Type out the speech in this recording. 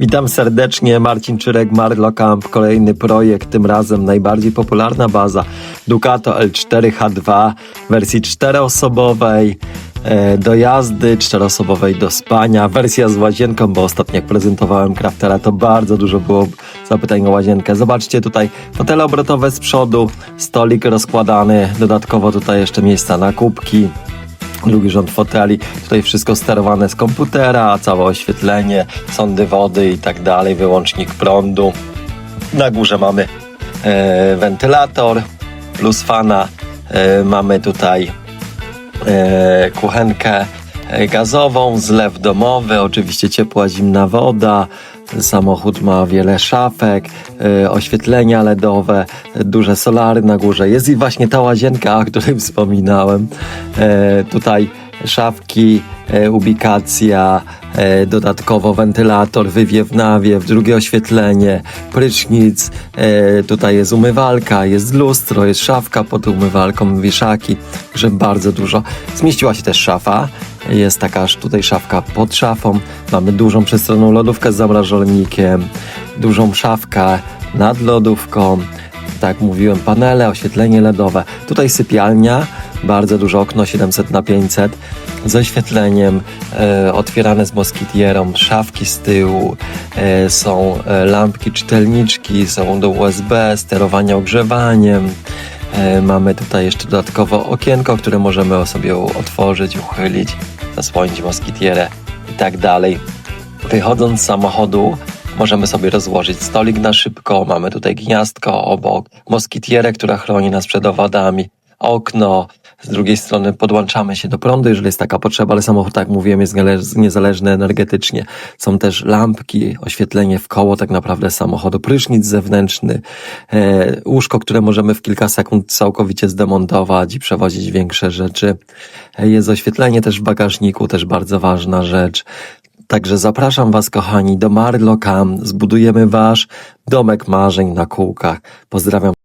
Witam serdecznie, Marcin Czyrek, Marlo Camp, kolejny projekt, tym razem najbardziej popularna baza Ducato L4 H2 w wersji czteroosobowej e, do jazdy, czteroosobowej do spania, wersja z łazienką, bo ostatnio jak prezentowałem Craftera to bardzo dużo było zapytań o łazienkę. Zobaczcie tutaj fotele obrotowe z przodu, stolik rozkładany, dodatkowo tutaj jeszcze miejsca na kubki, drugi rząd foteli. Tutaj wszystko sterowane z komputera, całe oświetlenie, sądy wody i tak dalej, wyłącznik prądu. Na górze mamy e, wentylator plus fana. E, mamy tutaj e, kuchenkę gazową, zlew domowy, oczywiście ciepła, zimna woda. Samochód ma wiele szafek, e, oświetlenia LEDowe, e, duże solary na górze. Jest i właśnie ta łazienka, o której wspominałem. E, tutaj szafki, e, ubikacja, e, dodatkowo wentylator, wywiew nawiew, drugie oświetlenie, prysznic, e, tutaj jest umywalka, jest lustro, jest szafka pod umywalką, wieszaki, że bardzo dużo. Zmieściła się też szafa, jest taka tutaj szafka pod szafą, mamy dużą przestronną lodówkę z zamrażalnikiem, dużą szafkę nad lodówką, tak mówiłem, panele, oświetlenie LEDowe. Tutaj sypialnia, bardzo duże okno 700 na 500 z oświetleniem, e, otwierane z moskitierą, szafki z tyłu, e, są e, lampki czytelniczki, są do USB, sterowanie ogrzewaniem. E, mamy tutaj jeszcze dodatkowo okienko, które możemy sobie otworzyć, uchylić, zasłonić moskitierę i tak dalej. Wychodząc z samochodu, możemy sobie rozłożyć stolik na szybko. Mamy tutaj gniazdko obok, moskitierę, która chroni nas przed owadami, okno. Z drugiej strony podłączamy się do prądu, jeżeli jest taka potrzeba, ale samochód, tak jak mówiłem, jest niezależny energetycznie. Są też lampki, oświetlenie w koło tak naprawdę samochodu, prysznic zewnętrzny, e, łóżko, które możemy w kilka sekund całkowicie zdemontować i przewozić większe rzeczy. E, Jest oświetlenie też w bagażniku, też bardzo ważna rzecz. Także zapraszam Was, kochani, do Marlo Cam. Zbudujemy Wasz domek marzeń na kółkach. Pozdrawiam